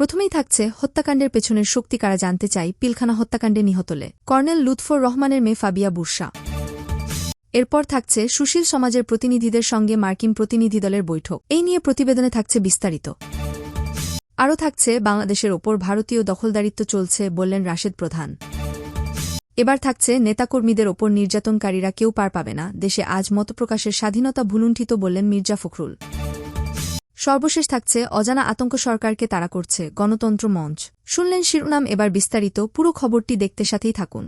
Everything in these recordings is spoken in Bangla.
প্রথমেই থাকছে হত্যাকাণ্ডের পেছনের শক্তি কারা জানতে চাই। পিলখানা হত্যাকাণ্ডে নিহতলে কর্নেল লুৎফর রহমানের মেয়ে ফাবিয়া বুরসা এরপর থাকছে সুশীল সমাজের প্রতিনিধিদের সঙ্গে মার্কিন প্রতিনিধি দলের বৈঠক। এই নিয়ে প্রতিবেদনে থাকছে বিস্তারিত। আরও থাকছে, বাংলাদেশের ওপর ভারতীয় দখলদারিত্ব চলছে বললেন রাশেদ প্রধান। এবার থাকছে, নেতাকর্মীদের ওপর নির্যাতনকারীরা কেউ পার পাবে না। দেশে আজ মতপ্রকাশের স্বাধীনতা ভুলুণ্ঠিত বললেন মির্জা ফখরুল। সর্বশেষ থাকছে অজানা আতঙ্ক সরকারকে তাড়া করছে গণতন্ত্র মঞ্চ। শুনলেন শিরোনাম এবার বিস্তারিত, পুরো খবরটি দেখতে সাথেই থাকুন।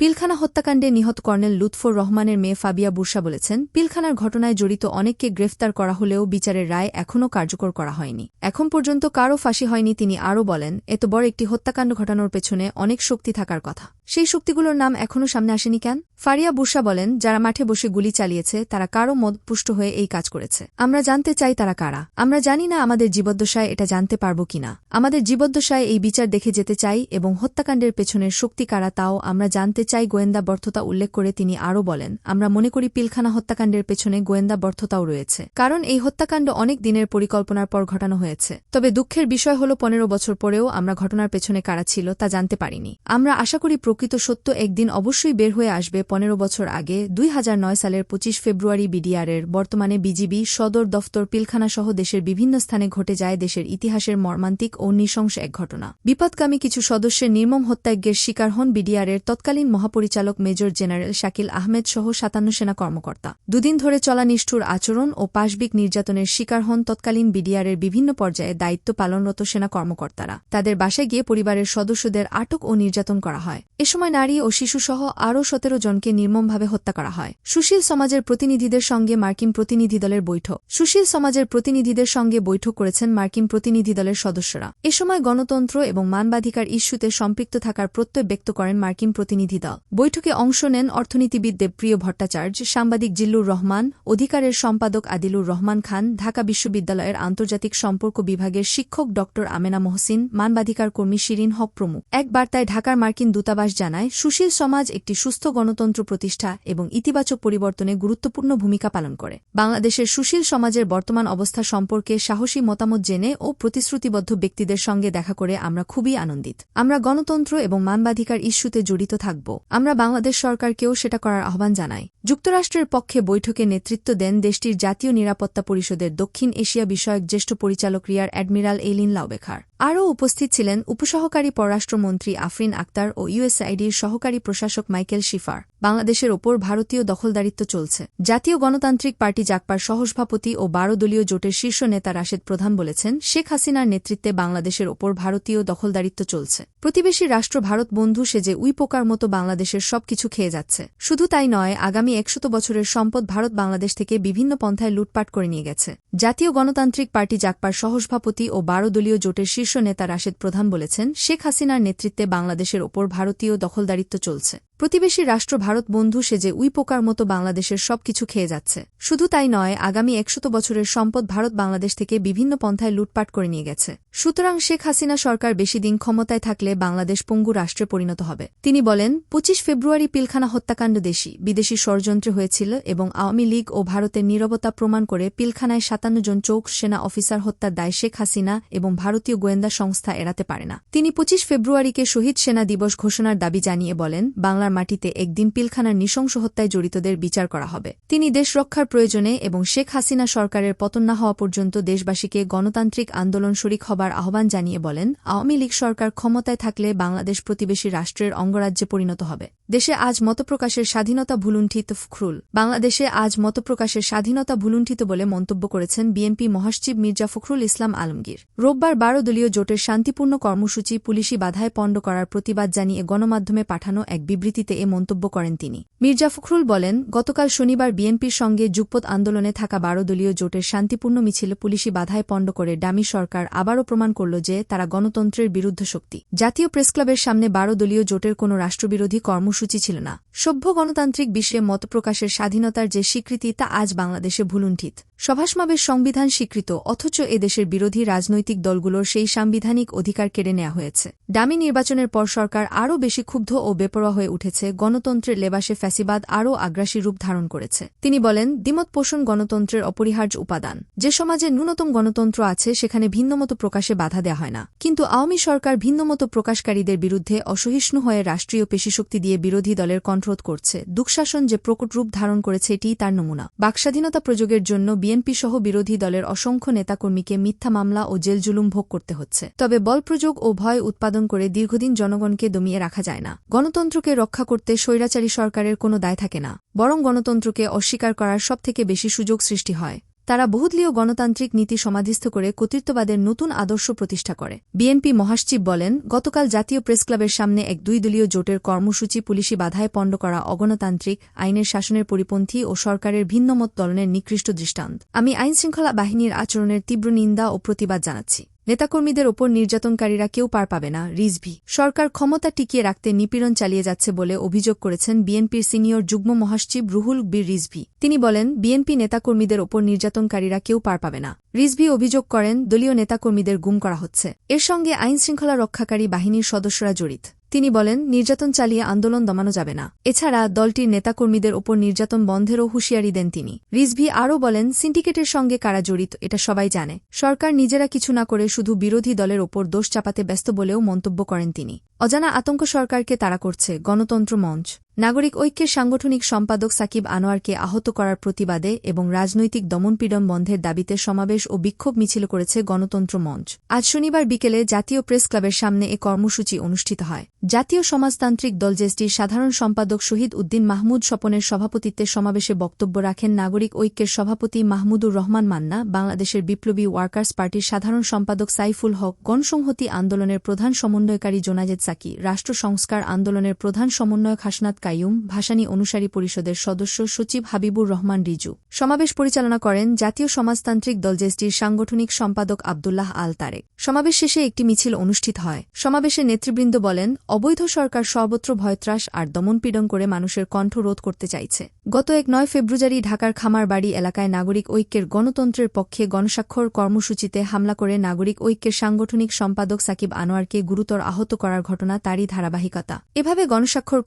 পিলখানা হত্যাকাণ্ডে নিহত কর্নেল লুৎফর রহমানের মেয়ে ফাবিয়া বুরসা বলেছেন, পিলখানার ঘটনায় জড়িত অনেককে গ্রেফতার করা হলেও বিচারের রায় এখনও কার্যকর করা হয়নি। এখন পর্যন্ত কারও ফাঁসি হয়নি তিনি আরও বলেন এত বড় একটি হত্যাকাণ্ড ঘটানোর পেছনে অনেক শক্তি থাকার কথা। সেই শক্তিগুলোর নাম এখনও সামনে আসেনি কেন? ফারিয়া বুরসা বলেন, যারা মাঠে বসে গুলি চালিয়েছে, তারা কারও মদপুষ্ট হয়ে এই কাজ করেছে। আমরা জানতে চাই তারা কারা। আমরা জানি না আমাদের জীবদ্দশায় এটা জানতে পারব কিনা। আমাদের জীবদ্দশায় এই বিচার দেখে যেতে চাই এবং হত্যাকাণ্ডের পেছনের শক্তি কারা তাও আমরা জানতে চাই, গোয়েন্দা ব্যর্থতা উল্লেখ করে তিনি আরও বলেন, আমরা মনে করি পিলখানা হত্যাকাণ্ডের পেছনে গোয়েন্দা ব্যর্থতাও রয়েছে। কারণ এই হত্যাকাণ্ড অনেক দিনের পরিকল্পনার পর ঘটানো হয়েছে। তবে দুঃখের বিষয় হল পনেরো বছর পরেও আমরা ঘটনার পেছনে কারা ছিল তা জানতে পারিনি। আমরা আশা করি সত্য একদিন অবশ্যই বের হয়ে আসবে পনেরো বছর আগে, দুই হাজার নয় সালের পঁচিশ ফেব্রুয়ারি বিডিআরের। বর্তমানে বিজিবি, সদর দফতর পিলখানা সহ দেশের বিভিন্ন স্থানে ঘটে যায় দেশের ইতিহাসের মর্মান্তিক ও নৃশংস এক ঘটনা। বিপদকামী কিছু সদস্যের নির্মম হত্যাজ্ঞের শিকার হন বিডিআরের তৎকালীন মহাপরিচালক মেজর জেনারেল শাকিল আহমেদ সহ সাতান্ন সেনা কর্মকর্তা। দুদিন ধরে চলা নিষ্ঠুর আচরণ ও পাশবিক নির্যাতনের শিকার হন তৎকালীন বিডিআরের বিভিন্ন পর্যায়ে দায়িত্ব পালনরত সেনা কর্মকর্তারা। তাদের বাসায় গিয়ে পরিবারের সদস্যদের আটক ও নির্যাতন করা হয়। এ সময় নারী ও শিশুসহ আরও সতেরো জনকে নির্মমভাবে হত্যা করা হয়। সুশীল সমাজের প্রতিনিধিদের সঙ্গে মার্কিন প্রতিনিধি দলের বৈঠক। সুশীল সমাজের প্রতিনিধিদের সঙ্গে বৈঠক করেছেন মার্কিন প্রতিনিধি দলের সদস্যরা। এ সময় গণতন্ত্র এবং মানবাধিকার ইস্যুতে সম্পৃক্ত থাকার প্রত্যয় ব্যক্ত করেন মার্কিন প্রতিনিধি দল। বৈঠকে অংশ নেন অর্থনীতিবিদ দেবপ্রিয় ভট্টাচার্য, সাংবাদিক জিল্লুর রহমান, অধিকারের সম্পাদক আদিলুর রহমান খান, ঢাকা বিশ্ববিদ্যালয়ের আন্তর্জাতিক সম্পর্ক বিভাগের শিক্ষক ড আমেনা মহসিন, মানবাধিকার কর্মী শিরিন হক প্রমুখ। এক বার্তায় ঢাকার মার্কিন দূতাবাস জানায়, সুশীল সমাজ একটি সুস্থ গণতন্ত্র প্রতিষ্ঠা এবং ইতিবাচক পরিবর্তনে গুরুত্বপূর্ণ ভূমিকা পালন করে। বাংলাদেশের সুশীল সমাজের বর্তমান অবস্থা সম্পর্কে সাহসী মতামত জেনে ও প্রতিশ্রুতিবদ্ধ ব্যক্তিদের সঙ্গে দেখা করে আমরা খুবই আনন্দিত। আমরা গণতন্ত্র এবং মানবাধিকার ইস্যুতে জড়িত থাকব। আমরা বাংলাদেশ সরকারকেও সেটা করার আহ্বান জানাই। যুক্তরাষ্ট্রের পক্ষে বৈঠকে নেতৃত্ব দেন দেশটির জাতীয় নিরাপত্তা পরিষদের দক্ষিণ এশিয়া বিষয়ক জ্যেষ্ঠ পরিচালক রিয়ার অ্যাডমিরাল এলিন লাউবেখার। আরও উপস্থিত ছিলেন উপসহকারী পররাষ্ট্রমন্ত্রী আফরিন আক্তার ও ইউএসআইডির সহকারী প্রশাসক মাইকেল শিফার। বাংলাদেশের ওপর ভারতীয় দখলদারিত্ব চলছে। জাতীয় গণতান্ত্রিক পার্টি জাকপার সহসভাপতি ও বারো দলীয় জোটের শীর্ষ নেতা রাশেদ প্রধান বলেছেন, শেখ হাসিনার নেতৃত্বে বাংলাদেশের ওপর ভারতীয় দখলদারিত্ব চলছে। প্রতিবেশী রাষ্ট্র ভারত বন্ধু সেজে উই পোকার মতো বাংলাদেশের সবকিছু খেয়ে যাচ্ছে। শুধু তাই নয়, আগামী একশত বছরের সম্পদ ভারত বাংলাদেশ থেকে বিভিন্ন পন্থায় লুটপাট করে নিয়ে গেছে। জাতীয় গণতান্ত্রিক পার্টি জাকপার সহসভাপতি ও বারো দলীয় জোটের শীর্ষ নেতা রাশেদ প্রধান বলেছেন, শেখ হাসিনার নেতৃত্বে বাংলাদেশের ওপর ভারতীয় দখলদারিত্ব চলছে। প্রতিবেশী রাষ্ট্র ভারত বন্ধু সেজে উই পোকার মতো বাংলাদেশের সবকিছু খেয়ে যাচ্ছে। শুধু তাই নয়, আগামী একশত বছরের সম্পদ ভারত বাংলাদেশ থেকে বিভিন্ন পন্থায় লুটপাট করে নিয়ে গেছে। সুতরাং শেখ হাসিনা সরকার বেশি দিন ক্ষমতায় থাকলে বাংলাদেশ পঙ্গু রাষ্ট্রে পরিণত হবে। তিনি বলেন, পঁচিশ ফেব্রুয়ারি পিলখানা হত্যাকাণ্ড দেশি, বিদেশি ষড়যন্ত্রে হয়েছিল এবং আওয়ামী লীগ ও ভারতের নিরবতা প্রমাণ করে পিলখানায় সাতান্ন জন চৌক সেনা অফিসার হত্যার দায় শেখ হাসিনা এবং ভারতীয় গোয়েন্দা সংস্থা এড়াতে পারে না। তিনি পঁচিশ ফেব্রুয়ারিকে শহীদ সেনা দিবস ঘোষণার দাবি জানিয়ে বলেন, বাংলার মাটিতে একদিন পিলখানার নৃশংস হত্যায় জড়িতদের বিচার করা হবে। তিনি দেশ রক্ষার প্রয়োজনে এবং শেখ হাসিনা সরকারের পতন না হওয়া পর্যন্ত দেশবাসীকে গণতান্ত্রিক আন্দোলন শরিক হবার আহ্বান জানিয়ে বলেন, আওয়ামী লীগ সরকার ক্ষমতায় থাকলে বাংলাদেশ প্রতিবেশী রাষ্ট্রের অঙ্গরাজ্যে পরিণত হবে। দেশে আজ মতপ্রকাশের স্বাধীনতা ভুলুণ্ঠিত ফখরুল বাংলাদেশে আজ মতপ্রকাশের স্বাধীনতা ভুলুণ্ঠিত বলে মন্তব্য করেছেন বিএনপি মহাসচিব মির্জা ফখরুল ইসলাম আলমগীর। রোববার বারো দলীয় জোটের শান্তিপূর্ণ কর্মসূচি পুলিশি বাধায় পণ্ড করার প্রতিবাদ জানিয়ে গণমাধ্যমে পাঠানো এক বিবৃতিতে এ মন্তব্য করেন তিনি। মির্জা ফখরুল বলেন, গতকাল শনিবার বিএনপির সঙ্গে যুগপৎ আন্দোলনে থাকা বারো দলীয় জোটের শান্তিপূর্ণ মিছিল পুলিশি বাধায় পণ্ড করে ডামি সরকার আবারও প্রমাণ করল যে তারা গণতন্ত্রের বিরুদ্ধ শক্তি। জাতীয় প্রেসক্লাবের সামনে বারো দলীয় জোটের কোনো রাষ্ট্রবিরোধী কর্মসূচি ছিল না। সভ্য গণতান্ত্রিক বিশ্বে মতপ্রকাশের স্বাধীনতার যে স্বীকৃতি তা আজ বাংলাদেশে ভুলুণ্ঠিত। সভাসমাবেশ সংবিধান স্বীকৃত, অথচ এদেশের বিরোধী রাজনৈতিক দলগুলোর সেই সাংবিধানিক অধিকার কেড়ে নেওয়া হয়েছে। ডামি নির্বাচনের পর সরকার আরও বেশি ক্ষুব্ধ ও বেপরোয়া হয়ে উঠেছে, গণতন্ত্রের লেবাসে ফ্যাসিবাদ আরও আগ্রাসী রূপ ধারণ করেছে। তিনি বলেন দ্বিমত পোষণ গণতন্ত্রের অপরিহার্য উপাদান। যে সমাজে ন্যূনতম গণতন্ত্র আছে, সেখানে ভিন্নমত প্রকাশ প্রকাশে বাধা দেওয়া হয় না। কিন্তু আওয়ামী সরকার ভিন্নমতো প্রকাশকারীদের বিরুদ্ধে অসহিষ্ণু হয়ে রাষ্ট্রীয় পেশিশক্তি দিয়ে বিরোধী দলের কণ্ঠরোধ করছে। দুঃশাসন যে প্রকট রূপ ধারণ করেছে, এটিই তার নমুনা। বাকস্বাধীনতা প্রযোগের জন্য বিএনপি সহ বিরোধী দলের অসংখ্য নেতাকর্মীকে মিথ্যা মামলা ও জেল জুলুম ভোগ করতে হচ্ছে। তবে বলপ্রযোগ ও ভয় উৎপাদন করে দীর্ঘদিন জনগণকে দমিয়ে রাখা যায় না। গণতন্ত্রকে রক্ষা করতে স্বৈরাচারী সরকারের কোনো দায় থাকে না। বরং গণতন্ত্রকে অস্বীকার করার সবথেকে বেশি সুযোগ সৃষ্টি হয়। তারা বহুদলীয় গণতান্ত্রিক নীতি সমাধিস্থ করে কর্তৃত্ববাদের নতুন আদর্শ প্রতিষ্ঠা করে। বিএনপি মহাসচিব বলেন, গতকাল জাতীয় প্রেসক্লাবের সামনে এক দুই দলীয় জোটের কর্মসূচি পুলিশি বাধায় পণ্ড করা অগণতান্ত্রিক, আইনের শাসনের পরিপন্থী ও সরকারের ভিন্নমত দলনের নিকৃষ্ট দৃষ্টান্ত। আমি আইনশৃঙ্খলা বাহিনীর আচরণের তীব্র নিন্দা ও প্রতিবাদ জানাচ্ছি। নেতাকর্মীদের ওপর নির্যাতনকারীরা কেউ পার পাবে না, রিজভি। সরকার ক্ষমতা টিকিয়ে রাখতে নিপীড়ন চালিয়ে যাচ্ছে বলে অভিযোগ করেছেন বিএনপির সিনিয়র যুগ্ম মহাসচিব রুহুল বীর রিজভি। তিনি বলেন, বিএনপি নেতাকর্মীদের ওপর নির্যাতনকারীরা কেউ পার পাবে না। রিজভি অভিযোগ করেন, দলীয় নেতাকর্মীদের গুম করা হচ্ছে। এর সঙ্গে আইনশৃঙ্খলা রক্ষাকারী বাহিনীর সদস্যরা জড়িত। তিনি বলেন, নির্যাতন চালিয়ে আন্দোলন দমানো যাবে না। এছাড়া দলটির নেতাকর্মীদের ওপর নির্যাতন বন্ধেরও হুঁশিয়ারি দেন তিনি। রিজভি আরও বলেন, সিন্ডিকেটের সঙ্গে কারা জড়িত, এটা সবাই জানে। সরকার নিজেরা কিছু না করে শুধু বিরোধী দলের ওপর দোষ চাপাতে ব্যস্ত বলেও মন্তব্য করেন তিনি। অজানা আতঙ্ক সরকারকে তাড়া করছে গণতন্ত্র মঞ্চ। নাগরিক ঐক্যের সাংগঠনিক সম্পাদক সাকিব আনোয়ারকে আহত করার প্রতিবাদে এবং রাজনৈতিক দমনপীড়ন বন্ধের দাবিতে সমাবেশ ও বিক্ষোভ মিছিল করেছে গণতন্ত্র মঞ্চ। আজ শনিবার বিকেলে জাতীয় প্রেস ক্লাবের সামনে এ কর্মসূচি অনুষ্ঠিত হয়। জাতীয় সমাজতান্ত্রিক দল জেসটির সাধারণ সম্পাদক শহীদ উদ্দিন মাহমুদ স্বপনের সভাপতিত্বে সমাবেশে বক্তব্য রাখেন নাগরিক ঐক্যের সভাপতি মাহমুদুর রহমান মান্না, বাংলাদেশের বিপ্লবী ওয়ার্কার্স পার্টির সাধারণ সম্পাদক সাইফুল হক, গণসংহতি আন্দোলনের প্রধান সমন্বয়কারী জোনাজেদ সাকি, রাষ্ট্র সংস্কার আন্দোলনের প্রধান সমন্বয়ক হাসনাত কাইয়ুম, ভাসানী অনুসারী পরিষদের সদস্য সচিব হাবিবুর রহমান রিজু। সমাবেশ পরিচালনা করেন জাতীয় সমাজতান্ত্রিক দল জেসটির সাংগঠনিক সম্পাদক আবদুল্লাহ আল তারেক। সমাবেশ শেষে একটি মিছিল অনুষ্ঠিত হয়। সমাবেশে নেতৃবৃন্দ বলেন, অবৈধ সরকার সর্বত্র ভয়ত্রাস আর দমনপীড়ন করে মানুষের কণ্ঠ রোধ করতে চাইছে। গত এক নয় ফেব্রুয়ারি ঢাকার খামারবাড়ি এলাকায় নাগরিক ঐক্যের গণতন্ত্রের পক্ষে গণস্বাক্ষর কর্মসূচিতে হামলা করে নাগরিক ঐক্যের সাংগঠনিক সম্পাদক সাকিব আনোয়ারকে গুরুতর আহত করার ঘটনা তারই ধারাবাহিকতা। এভাবে গণস্বাক্ষর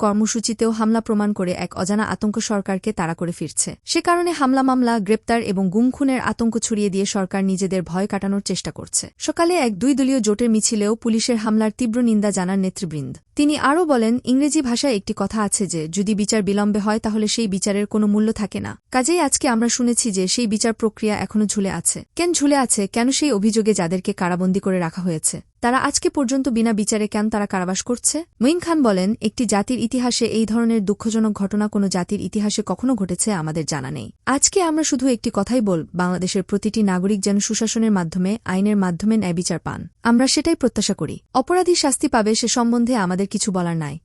কর্মসূচিতেও হামলা প্রমাণ করে এক অজানা আতঙ্ক সরকারকে তাড়া করে ফিরছে। সে কারণে হামলা মামলা, গ্রেপ্তার এবং গুমখুনের আতঙ্ক ছড়িয়ে দিয়ে সরকার নিজেদের ভয় কাটানোর চেষ্টা করছে। সকালে এক দুই দলীয় জোটের মিছিলেও পুলিশের হামলার তীব্র নিন্দা জানান নেতৃবৃন্দ। তিনি আরও বলেন, ইংরেজি ভাষায় একটি কথা আছে যে, যদি বিচার বিলম্বে হয় তাহলে সেই বিচারের কোনো মূল্য থাকে না। কাজেই আজকে আমরা শুনেছি যে, সেই বিচার প্রক্রিয়া এখনও ঝুলে আছে। কেন ঝুলে আছে? কেন সেই অভিযোগে যাদেরকে কারাবন্দী করে রাখা হয়েছে? তারা আজকে পর্যন্ত বিনা বিচারে কেন তারা কারাবাস করছে? মুইন খান বলেন, একটি জাতির ইতিহাসে এই ধরনের দুঃখজনক ঘটনা কোনো জাতির ইতিহাসে কখনো ঘটেছে আমাদের জানা নেই। আজকে আমরা শুধু একটি কথাই বল, বাংলাদেশের প্রতিটি নাগরিক যেন সুশাসনের মাধ্যমে, আইনের মাধ্যমে ন্যায় বিচার পান। আমরা সেটাই প্রত্যাশা করি। অপরাধী শাস্তি পাবে সে সম্বন্ধে আমাদের কিছু বলার নাই।